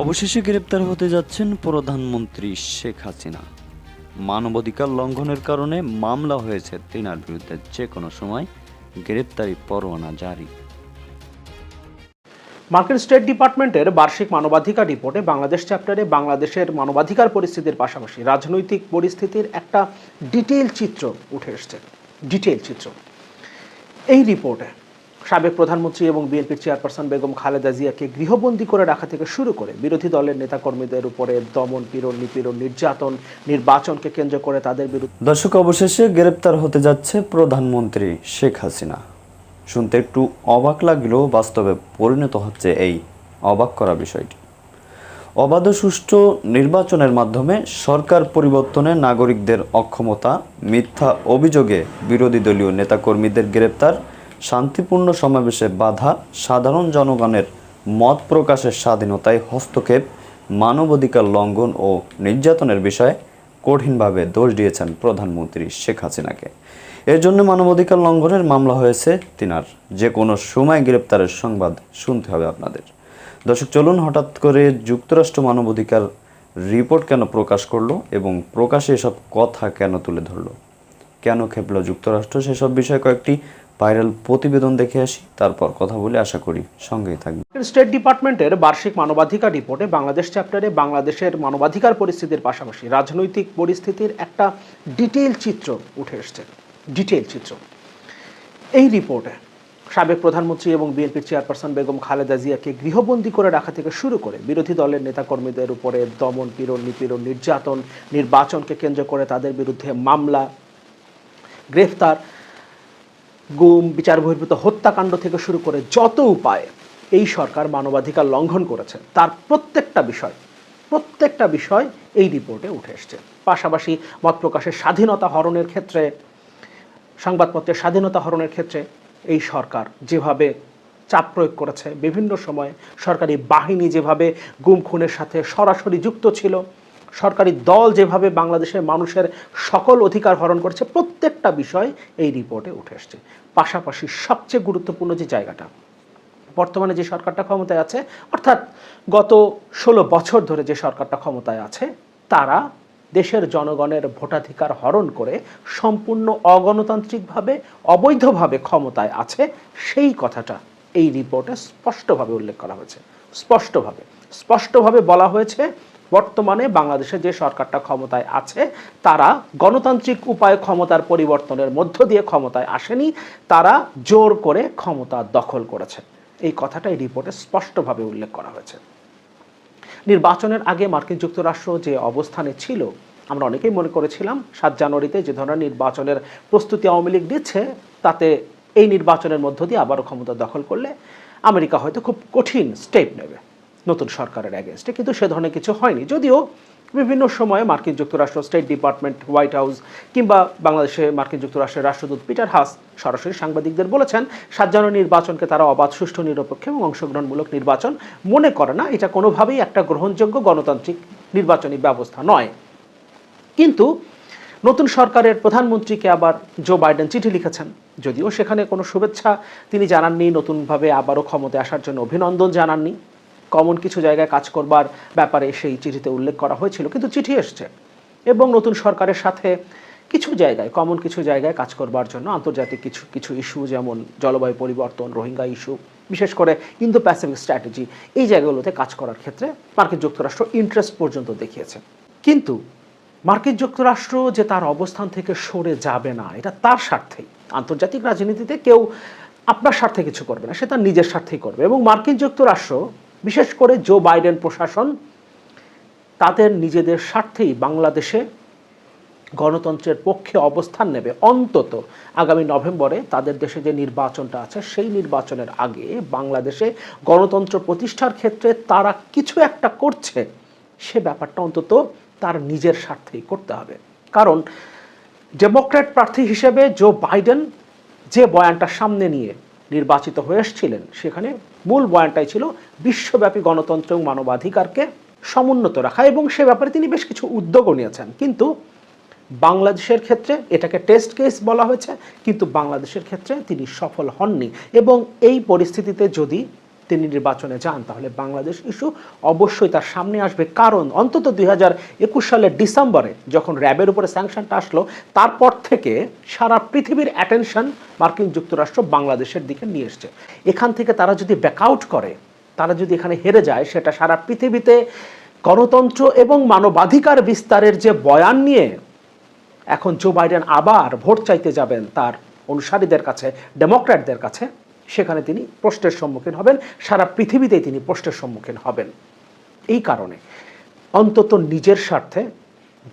অবশেষে গ্রেপ্তার হতে যাচ্ছেন প্রধানমন্ত্রী শেখ হাসিনা। মানবাধিকার লঙ্ঘনের কারণে মামলা হয়েছে তিনার বিরুদ্ধে যে কোনো সময় গ্রেপ্তারি পরোয়ানা জারি। মার্কিন স্টেট ডিপার্টমেন্টের বার্ষিক মানবাধিকার রিপোর্টে বাংলাদেশ চ্যাপ্টারে বাংলাদেশের মানবাধিকার পরিস্থিতির পাশাপাশি রাজনৈতিক পরিস্থিতির একটা ডিটেইল চিত্র উঠে এসছে। ডিটেইল চিত্র। এই রিপোর্টে সাবেক প্রধানমন্ত্রী এবং বিএনপির চেয়ারপারসন বেগম খালেদা জিয়াকে গৃহবন্দী করে রাখা থেকে শুরু করে বিরোধী দলের নেতাকর্মীদের উপরে দমন, পীড়ন, নিপীড়ন, নির্যাতন, নির্বাচনকে কেন্দ্র করে তাদের বিরুদ্ধে দর্শক, অবশেষে গ্রেপ্তার হতে যাচ্ছে প্রধানমন্ত্রী শেখ হাসিনা। শুনতে একটু অবাক লাগলেও বাস্তবে পরিণত হচ্ছে এই অবাক করা বিষয়টি। অবাধ সুষ্ঠু নির্বাচনের মাধ্যমে সরকার পরিবর্তনে নাগরিকদের অক্ষমতা, মিথ্যা অভিযোগে বিরোধী দলীয় নেতাকর্মীদের গ্রেপ্তার শান্তিপূর্ণ সমাবেশে বাধা সাধারণ জনগণের মত প্রকাশের স্বাধীনতায় হস্তক্ষেপ, মানবাধিকার লঙ্ঘন ও নির্যাতনের বিষয়ে কঠিনভাবে দোষ দিয়েছেন প্রধানমন্ত্রী শেখ হাসিনাকে। এর জন্য মানবাধিকার লঙ্ঘনের মামলা হয়েছে তিনার। যে কোনো সময় গ্রেপ্তারের সংবাদ শুনতে হবে আপনাদের। দর্শক, চলুন হঠাৎ করে যুক্তরাষ্ট্র মানবাধিকার রিপোর্ট কেন প্রকাশ করল এবং প্রকাশে এসব কথা কেন তুলে ধরলো? কেন খেপলো যুক্তরাষ্ট্র? সেসব বিষয়ে কয়েকটি ভাইরাল প্রতিবেদন দেখে আসি, তারপর কথা বলে আশা করি সঙ্গেই থাকবে স্টেট ডিপার্টমেন্টের বার্ষিক মানবাধিকার রিপোর্টে বাংলাদেশ চ্যাপ্টারে বাংলাদেশের মানবাধিকার পরিস্থিতির পাশাপাশি রাজনৈতিক পরিস্থিতির একটা ডিটেইল চিত্র উঠে এসছে। ডিটেইল চিত্র। এই রিপোর্টে সাবেক প্রধানমন্ত্রী এবং বিএনপির চেয়ারপারসন বেগম খালেদা জিয়াকে গৃহবন্দী করে রাখা থেকে শুরু করে বিরোধী দলের নেতাকর্মীদের উপরে দমন, পীড়ন, নিপীড়ন, নির্যাতন, নির্বাচনকে কেন্দ্র করে তাদের বিরুদ্ধে মামলা, গ্রেফতার গুম বিচার বহির্ভূত হত্যাকাণ্ড থেকে শুরু করে যত উপায়ে এই সরকার মানবাধিকার লঙ্ঘন করেছে, তার প্রত্যেকটা বিষয় প্রত্যেকটা বিষয় এই রিপোর্টে উঠে এসছে। পাশাপাশি মত প্রকাশের স্বাধীনতা হরণের ক্ষেত্রে, সংবাদপত্রের স্বাধীনতা হরণের ক্ষেত্রে এই সরকার যেভাবে চাপ প্রয়োগ করেছে, বিভিন্ন সময়ে সরকারি বাহিনী যেভাবে গুম, খুনের সাথে সরাসরি যুক্ত ছিল সরকারি দল যেভাবে বাংলাদেশের মানুষের সকল অধিকার হরণ করেছে, প্রত্যেকটা বিষয় এই রিপোর্টে উঠে এসছে পাশাপাশি সবচেয়ে গুরুত্বপূর্ণ যে জায়গাটা, বর্তমানে যে সরকারটা ক্ষমতায় আছে, অর্থাৎ গত ষোলো বছর ধরে যে সরকারটা ক্ষমতায় আছে, তারা দেশের জনগণের ভোটাধিকার হরণ করে সম্পূর্ণ অগণতান্ত্রিকভাবে, অবৈধভাবে ক্ষমতায় আছে, সেই কথাটা এই রিপোর্টে স্পষ্টভাবে উল্লেখ করা হয়েছে। স্পষ্টভাবে স্পষ্টভাবে বলা হয়েছে বর্তমানে বাংলাদেশে যে সরকারটা ক্ষমতায় আছে, তারা গণতান্ত্রিক উপায়ে ক্ষমতার পরিবর্তনের মধ্য দিয়ে ক্ষমতায় আসেনি, তারা জোর করে ক্ষমতা দখল করেছে। এই কথাটা এই রিপোর্টে স্পষ্টভাবে উল্লেখ করা হয়েছে। নির্বাচনের আগে মার্কিন যুক্তরাষ্ট্র যে অবস্থানে ছিল, আমরা অনেকেই মনে করেছিলাম, সাত জানুয়ারিতে যে ধরনের নির্বাচনের প্রস্তুতি আওয়ামী লীগ দিচ্ছে, তাতে এই নির্বাচনের মধ্য দিয়ে আবারও ক্ষমতা দখল করলে আমেরিকা হয়তো খুব কঠিন স্টেপ নেবে। নতুন সরকারের অ্যাগেনস্টে কিন্তু সে ধরনের কিছু হয়নি। যদিও বিভিন্ন সময়ে মার্কিন যুক্তরাষ্ট্র স্টেট ডিপার্টমেন্ট হোয়াইট হাউস কিংবা বাংলাদেশে মার্কিন যুক্তরাষ্ট্রের রাষ্ট্রদূত পিটার হাস সরাসরি সাংবাদিকদের বলেছেন, সাত জানুয়ারি নির্বাচনকে তারা অবাধ, সুষ্ঠু, নিরপেক্ষ এবং অংশগ্রহণমূলক নির্বাচন মনে করে না। এটা কোনোভাবেই একটা গ্রহণযোগ্য গণতান্ত্রিক নির্বাচনী ব্যবস্থা নয়। কিন্তু নতুন সরকারের প্রধানমন্ত্রীকে আবার জো বাইডেন চিঠি লিখেছেন। যদিও সেখানে কোনো শুভেচ্ছা তিনি জানাননি, নতুনভাবে আবারও ক্ষমতায় আসার জন্য অভিনন্দন জানাননি। কমন কিছু জায়গায় কাজ করবার ব্যাপারে সেই চিঠিতে উল্লেখ করা হয়েছিল, কিন্তু চিঠি এসছে। এবং নতুন সরকারের সাথে কিছু জায়গায়, কমন কিছু জায়গায় কাজ করবার জন্য আন্তর্জাতিক কিছু কিছু ইস্যু যেমন জলবায়ু পরিবর্তন, রোহিঙ্গা ইস্যু, বিশেষ করে ইন্দো প্যাসিফিক স্ট্র্যাটেজি, এই জায়গাগুলোতে কাজ করার ক্ষেত্রে মার্কিন যুক্তরাষ্ট্র ইন্টারেস্ট পর্যন্ত দেখিয়েছে। কিন্তু মার্কিন যুক্তরাষ্ট্র যে তার অবস্থান থেকে সরে যাবে না, এটা তার স্বার্থেই। আন্তর্জাতিক রাজনীতিতে কেউ আপনার স্বার্থে কিছু করবে না, সে তার নিজের স্বার্থেই করবে। এবং মার্কিন যুক্তরাষ্ট্র বিশেষ করে জো বাইডেন প্রশাসন, তাদের নিজেদের স্বার্থেই বাংলাদেশে গণতন্ত্রের পক্ষে অবস্থান নেবে। অন্তত আগামী নভেম্বরে তাদের দেশে যে নির্বাচনটা আছে, সেই নির্বাচনের আগে বাংলাদেশে গণতন্ত্র প্রতিষ্ঠার ক্ষেত্রে তারা কিছু একটা করছে, সে ব্যাপারটা অন্তত তার নিজের স্বার্থেই করতে হবে। কারণ ডেমোক্র্যাট প্রার্থী হিসেবে জো বাইডেন যে বয়ানটা সামনে নিয়ে নির্বাচিত হয়ে এসেছিলেন, সেখানে মূল বয়ানটাই ছিল, বিশ্বব্যাপী গণতন্ত্র এবং মানবাধিকারকে সমুন্নত রাখা এবং সে ব্যাপারে তিনি বেশ কিছু উদ্যোগও নিয়েছেন। কিন্তু বাংলাদেশের ক্ষেত্রে এটাকে টেস্ট কেস বলা হয়েছে, কিন্তু বাংলাদেশের ক্ষেত্রে তিনি সফল হননি। এবং এই পরিস্থিতিতে যদি তিনি নির্বাচনে যান, তাহলে বাংলাদেশ ইস্যু অবশ্যই তার সামনে আসবে। কারণ অন্তত দুই হাজার একুশ সালের ডিসেম্বরে যখন র্যাবের উপরে স্যাংশনটা আসলো, তারপর থেকে সারা পৃথিবীর অ্যাটেনশন মার্কিন যুক্তরাষ্ট্র বাংলাদেশের দিকে নিয়ে এসছে। এখান থেকে তারা যদি ব্যাকআউট করে, তারা যদি এখানে হেরে যায়, সেটা সারা পৃথিবীতে গণতন্ত্র এবং মানবাধিকার বিস্তারের যে বয়ান নিয়ে এখন জো বাইডেন আবার ভোট চাইতে যাবেন তার অনুসারীদের কাছে ডেমোক্র্যাটদের কাছে সেখানে তিনি প্রশ্নের সম্মুখীন হবেন, সারা পৃথিবীতেই তিনি প্রশ্নের সম্মুখীন হবেন। এই কারণে অন্তত নিজের স্বার্থে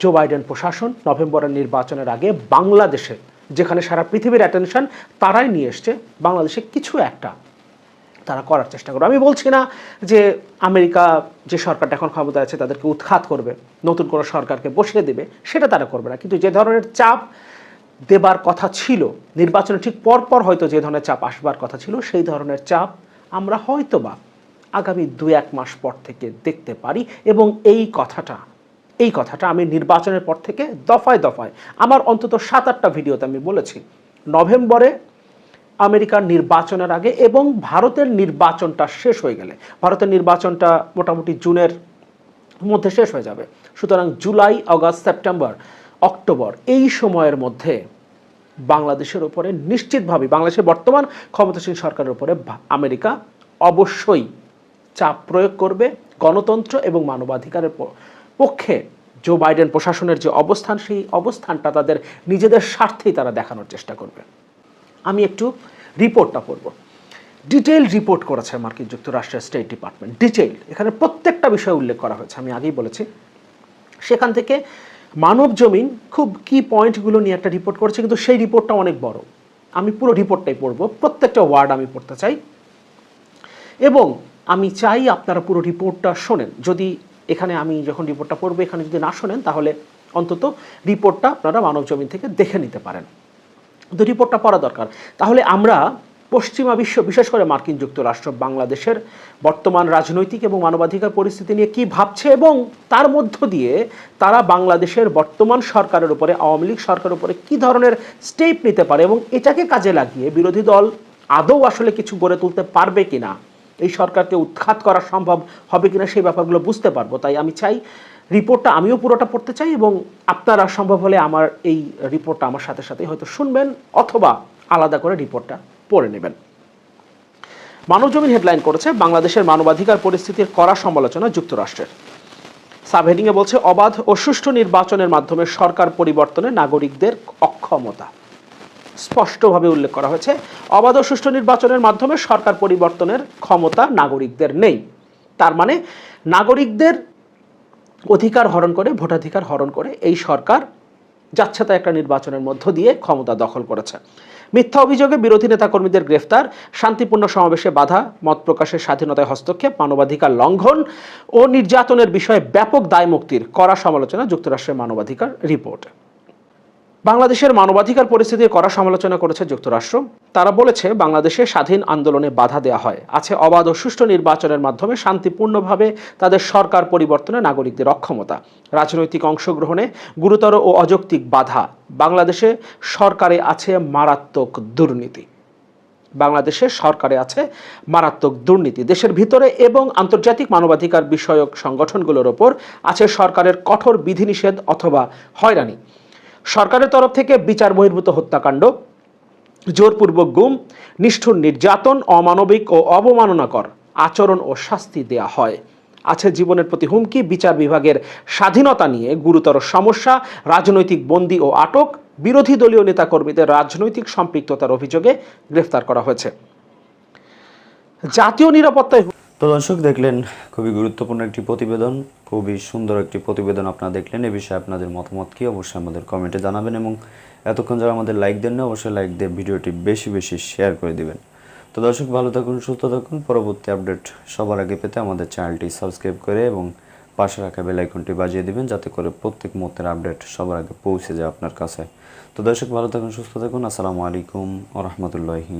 জো বাইডেন প্রশাসন নভেম্বরের নির্বাচনের আগে বাংলাদেশে, যেখানে সারা পৃথিবীর অ্যাটেনশন তারাই নিয়ে এসছে, বাংলাদেশে কিছু একটা তারা করার চেষ্টা করবে। আমি বলছি না যে আমেরিকা যে সরকারটা এখন ক্ষমতায় আছে তাদেরকে উৎখাত করবে, নতুন কোনো সরকারকে বসিয়ে দেবে, সেটা তারা করবে না। কিন্তু যে ধরনের চাপ দেবার কথা ছিল, নির্বাচনের ঠিক পরপর হয়তো যে ধরনের চাপ আসবার কথা ছিল, সেই ধরনের চাপ আমরা হয়তোবা আগামী দু এক মাস পর থেকে দেখতে পারি এবং এই কথাটা এই কথাটা আমি নির্বাচনের পর থেকে দফায় দফায়, আমার অন্তত সাত আটটা ভিডিওতে আমি বলেছি। নভেম্বরে আমেরিকার নির্বাচনের আগে এবং ভারতের নির্বাচনটা শেষ হয়ে গেলে, ভারতের নির্বাচনটা মোটামুটি জুনের মধ্যে শেষ হয়ে যাবে। সুতরাং জুলাই আগস্ট সেপ্টেম্বর অক্টোবর, এই সময়ের মধ্যে বাংলাদেশের উপরে নিশ্চিতভাবে, বাংলাদেশের বর্তমান ক্ষমতাসীন সরকারের উপরে আমেরিকা অবশ্যই চাপ প্রয়োগ করবে। গণতন্ত্র এবং মানবাধিকারের পক্ষে জো বাইডেন প্রশাসনের যে অবস্থান, সেই অবস্থানটা তাদের নিজেদের স্বার্থেই তারা দেখানোর চেষ্টা করবে। আমি একটু রিপোর্টটা পড়ব। ডিটেইল রিপোর্ট করেছে মার্কিন যুক্তরাষ্ট্রের স্টেট ডিপার্টমেন্ট। ডিটেইল, এখানে প্রত্যেকটা বিষয় উল্লেখ করা হয়েছে। আমি আগেই বলেছি। সেখান থেকে মানব জমিন খুব কি পয়েন্টগুলো নিয়ে একটা রিপোর্ট করেছে, কিন্তু সেই রিপোর্টটা অনেক বড়। আমি পুরো রিপোর্টটাই পড়ব, প্রত্যেকটা ওয়ার্ড আমি পড়তে চাই। এবং আমি চাই আপনারা পুরো রিপোর্টটা শোনেন। যদি এখানে আমি যখন রিপোর্টটা পড়ব, এখানে যদি না শোনেন, তাহলে অন্তত রিপোর্টটা আপনারা মানব জমিন থেকে দেখে নিতে পারেন। তো রিপোর্টটা পড়া দরকার। তাহলে আমরা পশ্চিমা বিশ্ব, বিশেষ করে মার্কিন যুক্তরাষ্ট্র, বাংলাদেশের বর্তমান রাজনৈতিক এবং মানবাধিকার পরিস্থিতি নিয়ে কি ভাবছে এবং তার মধ্য দিয়ে তারা বাংলাদেশের বর্তমান সরকারের উপরে, আওয়ামী লীগ সরকারের উপরে কি ধরনের স্টেপ নিতে পারে এবং এটাকে কাজে লাগিয়ে বিরোধী দল আদৌ আসলে কিছু গড়ে তুলতে পারবে কিনা? এই সরকারকে উৎখাত করা সম্ভব হবে কিনা সেই ব্যাপারগুলো বুঝতে পারব। তাই আমি চাই রিপোর্টটা, আমিও পুরোটা পড়তে চাই এবং আপনারা সম্ভব হলে আমার এই রিপোর্টটা আমার সাথে সাথে হয়তো শুনবেন অথবা আলাদা করে রিপোর্টটা পড়ে নেবেন। মানবজমিন হেডলাইন করেছে বাংলাদেশের মানবাধিকার পরিস্থিতির কড়া সমালোচনা যুক্তরাষ্ট্রের। সাবহেডিংয়ে বলছে, অবাধ ও সুষ্ঠু নির্বাচনের মাধ্যমে সরকার পরিবর্তনে নাগরিকদের অক্ষমতা। স্পষ্টভাবে উল্লেখ করা হয়েছে, অবাধ ও সুষ্ঠু নির্বাচনের মাধ্যমে সরকার পরিবর্তনের ক্ষমতা নাগরিকদের নেই। তার মানে নাগরিকদের অধিকার হরণ করে, ভোটাধিকার হরণ করে এই সরকার যাচ্ছে তা একটা নির্বাচনের মধ্য দিয়ে ক্ষমতা দখল করেছে। মিথ্যা অভিযোগে বিরোধী নেতাকর্মীদের গ্রেফতার, শান্তিপূর্ণ সমাবেশে বাধা, মত প্রকাশের স্বাধীনতায় হস্তক্ষেপ, মানবাধিকার লঙ্ঘন ও নির্যাতনের বিষয়ে ব্যাপক দায় মুক্তির কড়া সমালোচনা, যুক্তরাষ্ট্রের মানবাধিকার রিপোর্ট। বাংলাদেশের মানবাধিকার পরিস্থিতির কড়া সমালোচনা করেছে যুক্তরাষ্ট্র। তারা বলেছে, বাংলাদেশে স্বাধীন আন্দোলনে বাধা দেওয়া হয়। আছে অবাধ ও সুষ্ঠু নির্বাচনের মাধ্যমে শান্তিপূর্ণভাবে তাদের সরকার পরিবর্তনে নাগরিকদের অক্ষমতা। রাজনৈতিক অংশগ্রহণে গুরুতর ও অযৌক্তিক বাধা। বাংলাদেশে সরকারে আছে মারাত্মক দুর্নীতি। বাংলাদেশে সরকারে আছে মারাত্মক দুর্নীতি। দেশের ভিতরে এবং আন্তর্জাতিক মানবাধিকার বিষয়ক সংগঠনগুলোর ওপর আছে সরকারের কঠোর বিধিনিষেধ অথবা হয়রানি। সরকারের তরফ থেকে বিচার বহির্ভূত হত্যাকাণ্ড, জোরপূর্বক গুম, নিষ্ঠুর নির্যাতন, অমানবিক ও অবমাননাকর আচরণ ও শাস্তি দেয়া হয়। আছে জীবনের প্রতি হুমকি, বিচার বিভাগের স্বাধীনতা নিয়ে গুরুতর সমস্যা, রাজনৈতিক বন্দী ও আটক, বিরোধী দলীয় নেতাকর্মীদের রাজনৈতিক সম্পৃক্ততার অভিযোগে গ্রেফতার করা হয়েছে। জাতীয় নিরাপত্তায় তো দর্শক, দেখলেন খুবই গুরুত্বপূর্ণ একটি প্রতিবেদন, খুবই সুন্দর একটি প্রতিবেদন আপনারা দেখলেন। এ বিষয়ে আপনাদের মতামত কি অবশ্যই আমাদের কমেন্টে জানাবেন এবং এতক্ষণ যারা আমাদের লাইক দেন না অবশ্যই লাইক দিয়ে ভিডিওটি বেশি বেশি শেয়ার করে দিবেন। তো দর্শক, ভালো থাকুন, সুস্থ থাকুন। পরবর্তী আপডেট সবার আগে পেতে আমাদের চ্যানেলটি সাবস্ক্রাইব করে এবং পাশে রাখা বেল আইকনটি বাজিয়ে দিবেন, যাতে করে প্রত্যেক মুহূর্তের আপডেট সবার আগে পৌঁছে যায় আপনার কাছে। তো দর্শক, ভালো থাকুন, সুস্থ থাকুন। আসসালামু আলাইকুম ও রহমতুল্লাহি